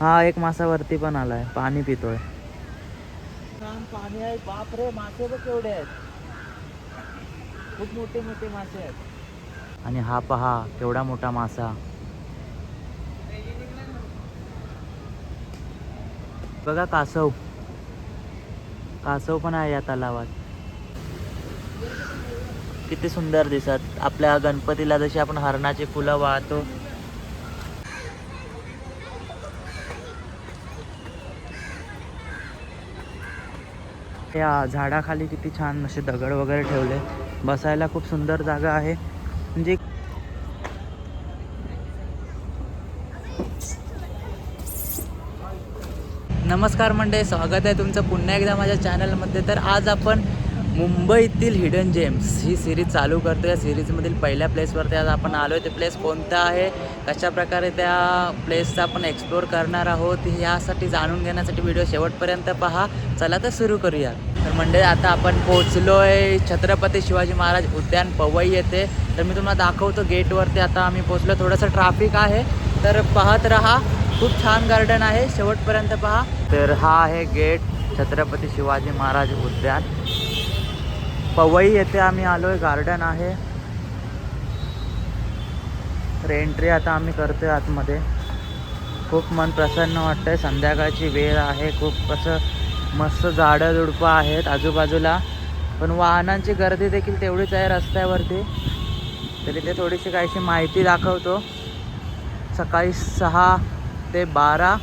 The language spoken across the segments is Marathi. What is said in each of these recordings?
हा एक मासा वरती पण आलाय. पाणी पितोय. पाणी आहे. बाप रे मासे बघ केवढे आहेत. खूप मोठे मोठे मासे आहेत. आणि हा पहा केवढा मोठा मासा. बघा कासव. कासव पण आहे या तलावात. किती सुंदर दिसत. आपल्या गणपतीला जशी आपण हरणाची फुलं वाहतो या झाडाखाली किती छान असे दगड वगैरे ठेवले. बसायला खूप सुंदर जागा आहे. म्हणजे नमस्कार मंडळी स्वागत आहे तुमचं पुन्हा एकदा माझ्या चॅनलमध्ये तर आज आपण मुंबईतील हिडन जेम्स ही सिरीज चालू करतो या सिरीजमधील पहिल्या प्लेसवरती आज आपण आलो आहे ते प्लेस कोणतं आहे? कशा प्रकारे त्या प्लेसचा आपण एक्सप्लोअर करणार आहोत? यासाठी जाणून घेण्यासाठी व्हिडिओ शेवटपर्यंत पहा. चला तर सुरू करूया. तर म्हणजे आता आपण पोहोचलो आहे छत्रपती शिवाजी महाराज उद्यान पवई येते तर मी तुम्हाला दाखवतो गेटवरती. आता आम्ही पोहोचलो. थोडंसं ट्रॅफिक आहे. तर पाहत राहा. खूप छान गार्डन आहे. शेवटपर्यंत पहा. तर हा आहे गेट छत्रपती शिवाजी महाराज उद्यान. पवई येथे आम्ही आलो आहे गार्डन आहे. तर एंट्री आता आम्ही करतोय आतमध्ये. खूप मन प्रसन्न वाटतंय. संध्याकाळची वेळ आहे. खूप असं मस्त झाडं झुडपं आहेत आजूबाजूला. पण वाहनांची गर्दी देखील तेवढीच आहे रस्त्यावरती. तरी ते थोडीशी काहीशी माहिती दाखवतो. सकाळी सहा ते बारा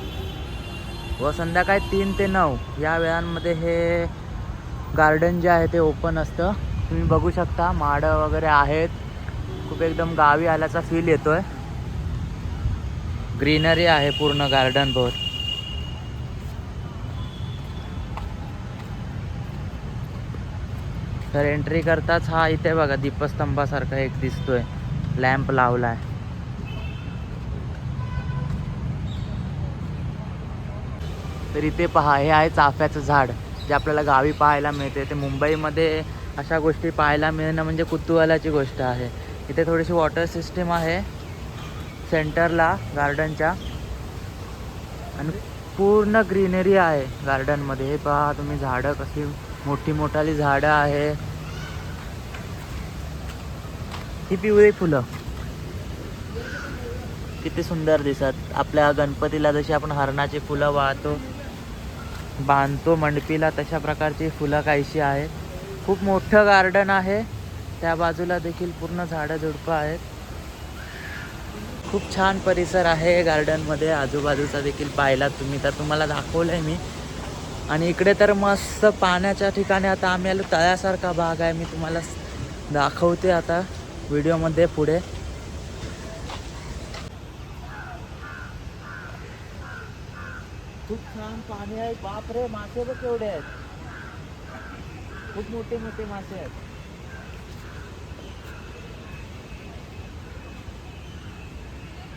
व संध्याकाळी तीन ते नऊ या वेळांमध्ये हे गार्डन जे आहे ते ओपन असतं. तुम्ही बघू शकता माडं वगैरे आहेत. खूप एकदम गावी आल्याचा फील येतोय. ग्रीनरी आहे पूर्ण गार्डन भर. तर एंट्री करताच हा इथे बघा दीपस्तंभासारखा एक दिसतोय. लॅम्प लावलाय. तर इथे पहा हे आहे चाफ्याचं झाड. जे आपल्याला गावी पाहायला मिळते ते मुंबईमध्ये अशा गोष्टी पाहायला मिळणं म्हणजे कुतूहलाची गोष्ट आहे. इथे थोडीशी वॉटर सिस्टीम आहे सेंटरला गार्डनच्या आणि पूर्ण ग्रीनरी आहे गार्डनमध्ये हे पहा तुम्ही झाडं कशी मोठी मोठाली झाडं आहे. ही पिवळी फुलं. किती सुंदर दिसत. आपल्या गणपतीला जशी आपण हरणाची फुलं वाहतो बांधतो मंडपीला तशा प्रकारची फुलं काहीशी आहेत खूप मोठं गार्डन आहे. त्या बाजूला देखील पूर्ण झाडं झुडपं आहेत. खूप छान परिसर आहे गार्डनमध्ये आजूबाजूचा देखील पाहिला तुम्ही तर तुम्हाला दाखवलं आहे मी. आणि इकडे तर मस्त पाण्याच्या ठिकाणी आता आम्ही आलो तळ्यासारखा भाग आहे. मी तुम्हाला दाखवते आता व्हिडिओमध्ये पुढे खूप छान पाणी आहे बाप रे मासे बघ केवढे आहेत. खूप मोठे मोठे मासे आहेत.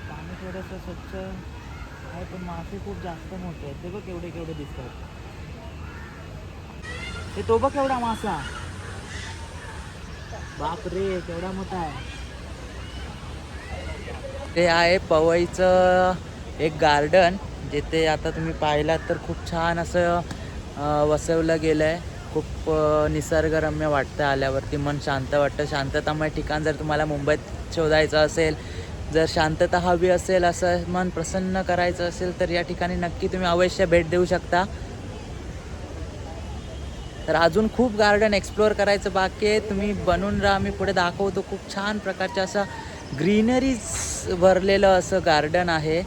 पाणी थोडंसं स्वच्छ आहे पण मासे खूप जास्त मोठे आहेत. ते बघ केवढे केवढे दिसतात. ते तो बघ केवढा मासा. बाप रे केवढा मोठा आहे. ते आहे पवईचं एक गार्डन जिथे आता तुम्ही पाहिलात तर खूप छान असं वसवलं गेलं आहे खूप निसर्गरम्य वाटतं आल्यावरती. मन शांत वाटतं. शांततामय ठिकाण जर तुम्हाला मुंबईत शोधायचं असेल जर शांतता हवी असेल असं मन प्रसन्न करायचं असेल तर या ठिकाणी नक्की तुम्ही अवश्य भेट देऊ शकता. तर अजून खूप गार्डन एक्सप्लोअर करायचं बाकी आहे. तुम्ही बनून राहा. मी पुढे दाखवतो. खूप छान प्रकारचं असं ग्रीनरीज भरलेलं असं गार्डन आहे.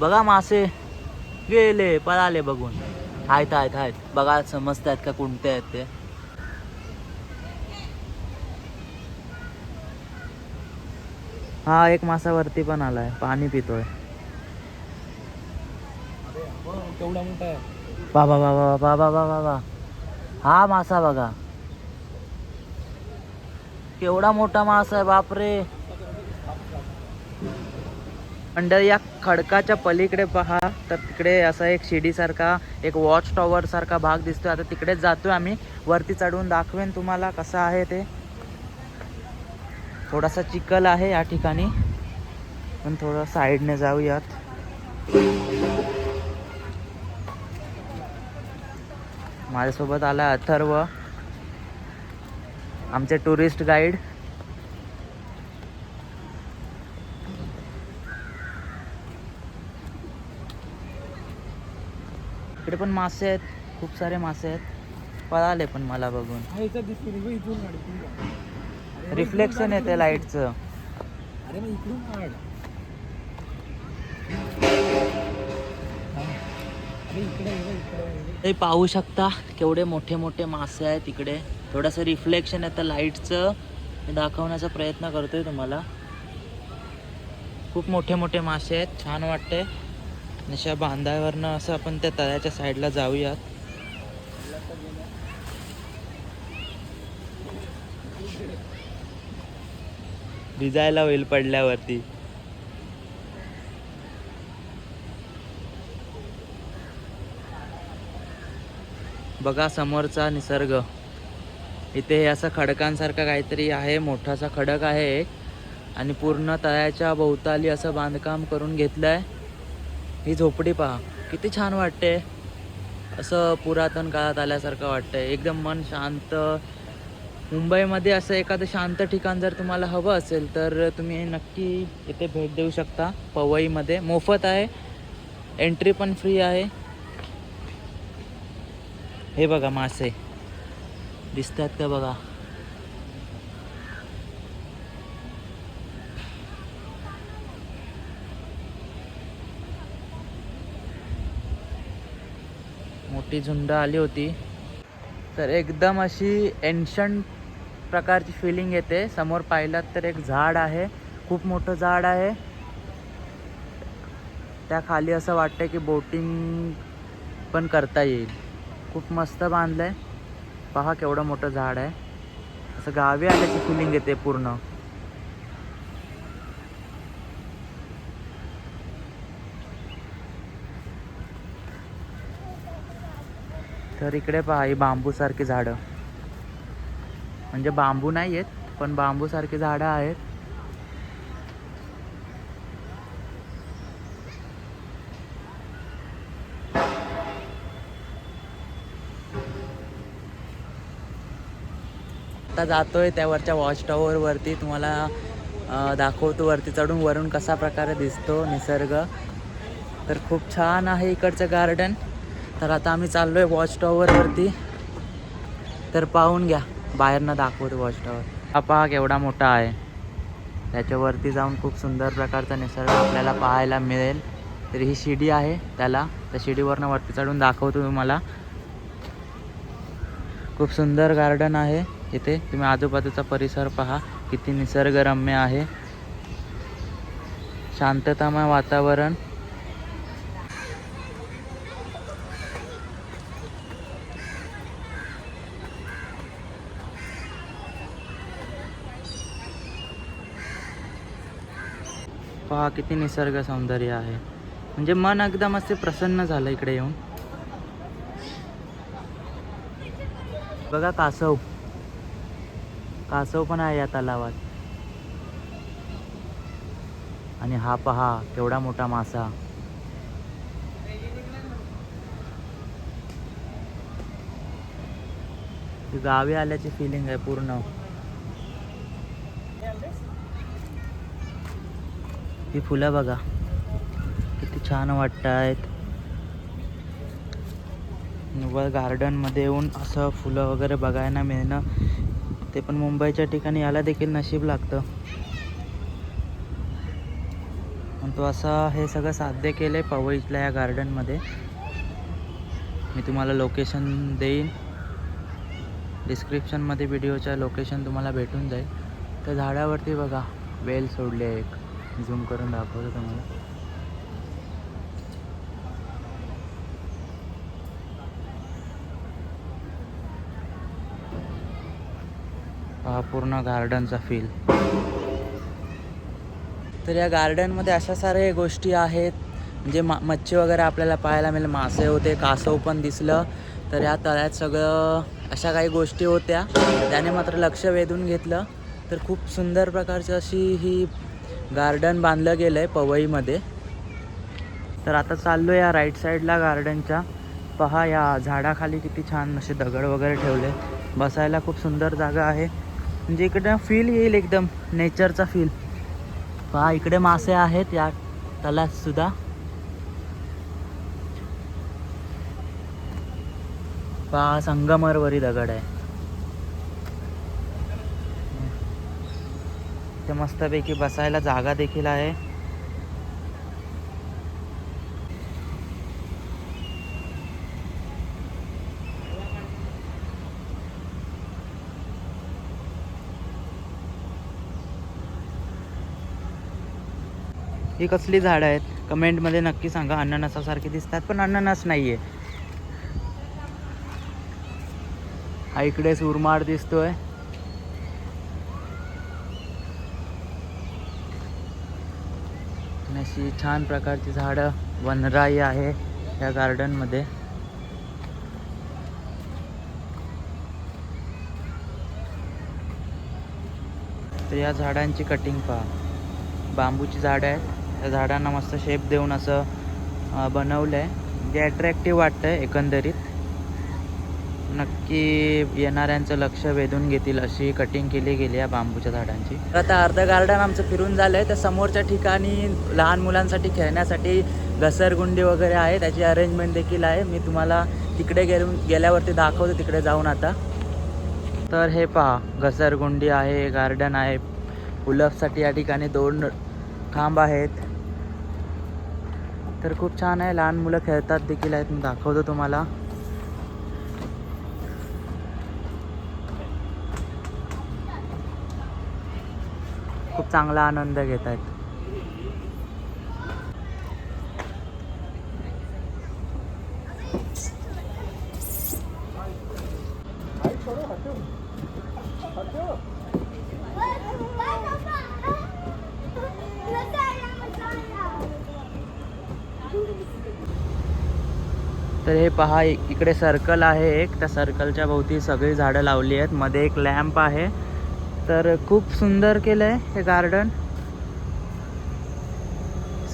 बघा मासे. गेले पळाले बघून. आहेत आहेत आहेत. बघा समजतात का कोणते आहेत ते. हा एक मासा वरती पण आलाय. पाणी पितोय. केवढा मोठा आहे बाबा बाबा बाबा बाबा बाबा. हा मासा बघा. केवढा मोठा मासा आहे बापरे. अंडर या खडकाच्या पलीकडे पहा. तर तिकडे असा एक शिडीसारखा एक वॉच टॉवर सारखा भाग दिसतोय. आता तिकडेच जातोय आम्ही. वरती चढवून दाखवेन तुम्हाला कसं आहे ते. थोडासा चिखल आहे या ठिकाणी. पण थोडं साईडने जाऊयात. माझ्यासोबत आला अथर्व. आमचे टुरिस्ट गाईड इकडे पण मासे आहेत खूप सारे मासे आहेत. पळाले पण मला बघून. रिफ्लेक्शन येते लाईटचं पाहू शकता केवढे मोठे मोठे मासे आहेत इकडे. थोडंसं रिफ्लेक्शन येतं लाईटचं दाखवण्याचा प्रयत्न करतोय तुम्हाला. खूप मोठे मोठे मासे आहेत छान वाटते अशा बांधावरनं असं आपण त्या तळ्याच्या साईडला जाऊयात. भिजायला होईल पडल्यावरती. बघा समोरचा निसर्ग. इथे हे असं खडकांसारखं काहीतरी आहे मोठासा खडक आहे एक. आणि पूर्ण तळ्याच्या भोवताली असं बांधकाम करून घेतलं आहे ही झोपडी पहा. किती छान वाटते. असं पुरातन काळात आल्यासारखं वाटतंय. एकदम मन शांत. मुंबईमध्ये असं एखादं शांत ठिकाण जर तुम्हाला हवं असेल तर तुम्ही नक्की इथे भेट देऊ शकता. पवईमध्ये मोफत आहे. एंट्री पण फ्री आहे. हे बघा मासे. दिसतात का बघा? मोठी झुंड आली होती. तर एकदम अशी एन्शंट प्रकारची फिलिंग येते. समोर पाहिलात तर एक झाड आहे. खूप मोठं झाड आहे. त्या खाली असं वाटतं की बोटिंग पण करता येईल. खूप मस्त बांधलं आहे पहा केवढं मोठं झाड आहे. असं गावी आल्याची फिलिंग येते पूर्ण. तर इकडे पहा ही बांबूसारखी झाडं. म्हणजे बांबू नाही आहेत पण बांबूसारखी झाडं आहेत. आता जातोय त्यावरच्या वॉच टॉवर वरती. तुम्हाला दाखवतो वरती चढून वरून कसा प्रकारे दिसतो निसर्ग. तर खूप छान आहे इकडचं गार्डन. तर आता आम्ही चाललोय वॉच टॉवर वरती. तर पाहून घ्या बाहेरनं दाखवतो वॉच टॉवर हा पहा केवढा मोठा आहे. त्याच्यावरती जाऊन खूप सुंदर प्रकारचा निसर्ग आपल्याला पाहायला मिळेल. तर ही शिडी आहे त्याला. त्या शिडीवरनं वरती चढून दाखवतो तुम्हाला. खूप सुंदर गार्डन आहे इथे. तुम्ही आजूबाजूचा परिसर पहा. किती निसर्गरम्य आहे. शांततामय वातावरण. पहा किती निसर्ग सौंदर्य आहे. म्हणजे मन एकदम असे प्रसन्न झालं इकडे येऊन. बघा कासव. कासव पण आहे या तलावात. आणि हा पहा केवढा मोठा मासा. गावी आल्याची फिलिंग आहे पूर्ण. ही फुलं बघा. किती छान वाटत आहेत व गार्डनमध्ये येऊन असं फुलं वगैरे बघायला मिळणं ते पण मुंबईच्या ठिकाणी याला देखील नशीब लागतं. पण तो असा हे सगळं साध्य केलं आहे पवईतल्या या गार्डनमध्ये मी तुम्हाला लोकेशन देईन. डिस्क्रिप्शनमध्ये व्हिडिओच्या लोकेशन तुम्हाला भेटून जाईल. त्या झाडावरती बघा वेल सोडली आहे एक. झूम करून दाखवलं तुम्हाला. हा पूर्ण गार्डनचा फील तर या गार्डनमध्ये अशा साऱ्या गोष्टी आहेत. म्हणजे मा मच्छी वगैरे आपल्याला पाहायला मिळेल. मासे होते कासव पण दिसलं. तर या तळ्यात सगळं अशा काही गोष्टी होत्या. त्याने मात्र लक्ष वेधून घेतलं. तर खूप सुंदर प्रकारची अशी ही गार्डन बांधलं गेलं आहे पवईमध्ये. तर आता चाललो या राईट साईडला गार्डनच्या. पहा या झाडाखाली किती छान असे दगड वगैरे ठेवले. बसायला खूप सुंदर जागा आहे. म्हणजे इकडं फील येईल एकदम नेचरचा फील पहा इकडे मासे आहेत या तलातसुद्धा पहा संगमरवरी दगड आहे. इथे मस्तपैकी बसायला जागा देखील आहे. ही कसली झाडं आहेत? कमेंटमध्ये नक्की सांगा. अननसासारखी दिसतात पण अननस नाही आहे हा इकडे सुरमाड दिसतोय आणि अशी छान प्रकारची झाडं वनराई आहे या गार्डनमध्ये तर या झाडांची कटिंग पहा. बांबूची झाडं आहेत. त्या झाडांना मस्त शेप देऊन असं बनवलं आहे जे म्हणजे अट्रॅक्टिव्ह वाटतं आहे एकंदरीत. नक्की येणाऱ्यांचं लक्ष वेधून घेतील अशी कटिंग केली गेली आहे बांबूच्या झाडांची. आता अर्ध गार्डन आमचं फिरून झालं आहे तर समोरच्या ठिकाणी लहान मुलांसाठी खेळण्यासाठी घसरगुंडी वगैरे आहे. त्याची अरेंजमेंट देखील आहे. मी तुम्हाला तिकडे गेलो गेल्यावरती दाखवतो तिकडे जाऊन आता. तर हे पहा घसरगुंडी आहे गार्डन आहे. पुलअपसाठी या ठिकाणी दोन खांब आहेत. तर खूप छान आहे. लहान मुलं खेळतात देखील आहेत. मी दाखवतो तुम्हाला. खूप चांगला आनंद घेत आहेत. तर हे पहा इकडे सर्कल आहे एक. त्या सर्कलच्या भोवती सगळी झाडं लावली आहेत. मध्ये एक लॅम्प आहे. तर खूप सुंदर केलं आहे हे गार्डन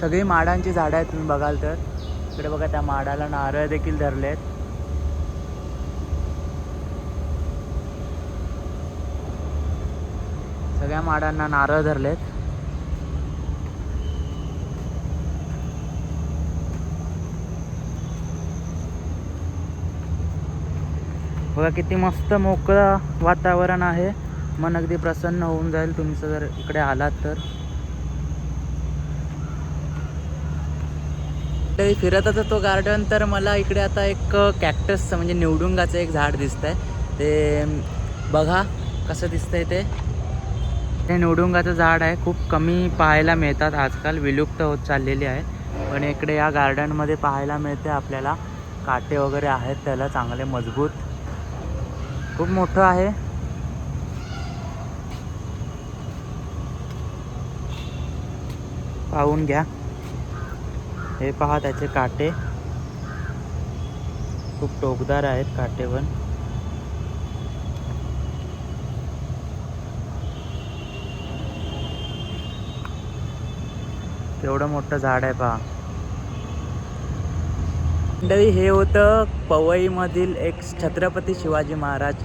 सगळी माडांची झाडं आहेत तुम्ही बघाल तर. इकडे बघा त्या माडाला नारळ देखील धरले आहेत सगळ्या माडांना नारळ धरलेत. बघा किती मस्त मोकळं वातावरण आहे. मन अगदी प्रसन्न होऊन जाईल. तुमचं जर इकडे आलात तर. फिरत होता तो गार्डन तर मला इकडे आता एक कॅक्टसचं म्हणजे निवडुंगाचं एक झाड दिसतंय. ते बघा कसं दिसतंय ते. हे निवडुंगाचं झाड आहे. खूप कमी पाहायला मिळतात. आजकाल विलुप्त होत चाललेली आहे. पण इकडे या गार्डनमध्ये पाहायला मिळते आपल्याला. काटे वगैरे आहेत. त्याला चांगले मजबूत. खूप मोठं आहे. पाहून घ्या. हे पहा त्याचे काटे. खूप टोकदार आहेत काटे पण. एवढं मोठं झाड आहे पहा. मंडळी हे होतं पवईमधील एक छत्रपती शिवाजी महाराज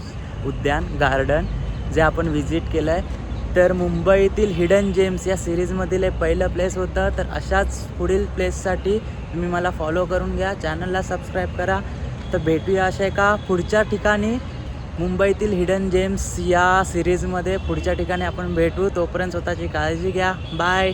उद्यान गार्डन जे आपण व्हिजिट केलं आहे तर मुंबईतील हिडन जेम्स या सिरीजमधील हे पहिलं प्लेस होतं. तर अशाच पुढील प्लेससाठी तुम्ही मला फॉलो करून घ्या. चॅनलला सबस्क्राईब करा. तर भेटूया अशा एका पुढच्या ठिकाणी. मुंबईतील हिडन जेम्स या सिरीजमध्ये पुढच्या ठिकाणी आपण भेटू. तोपर्यंत स्वतःची काळजी घ्या. बाय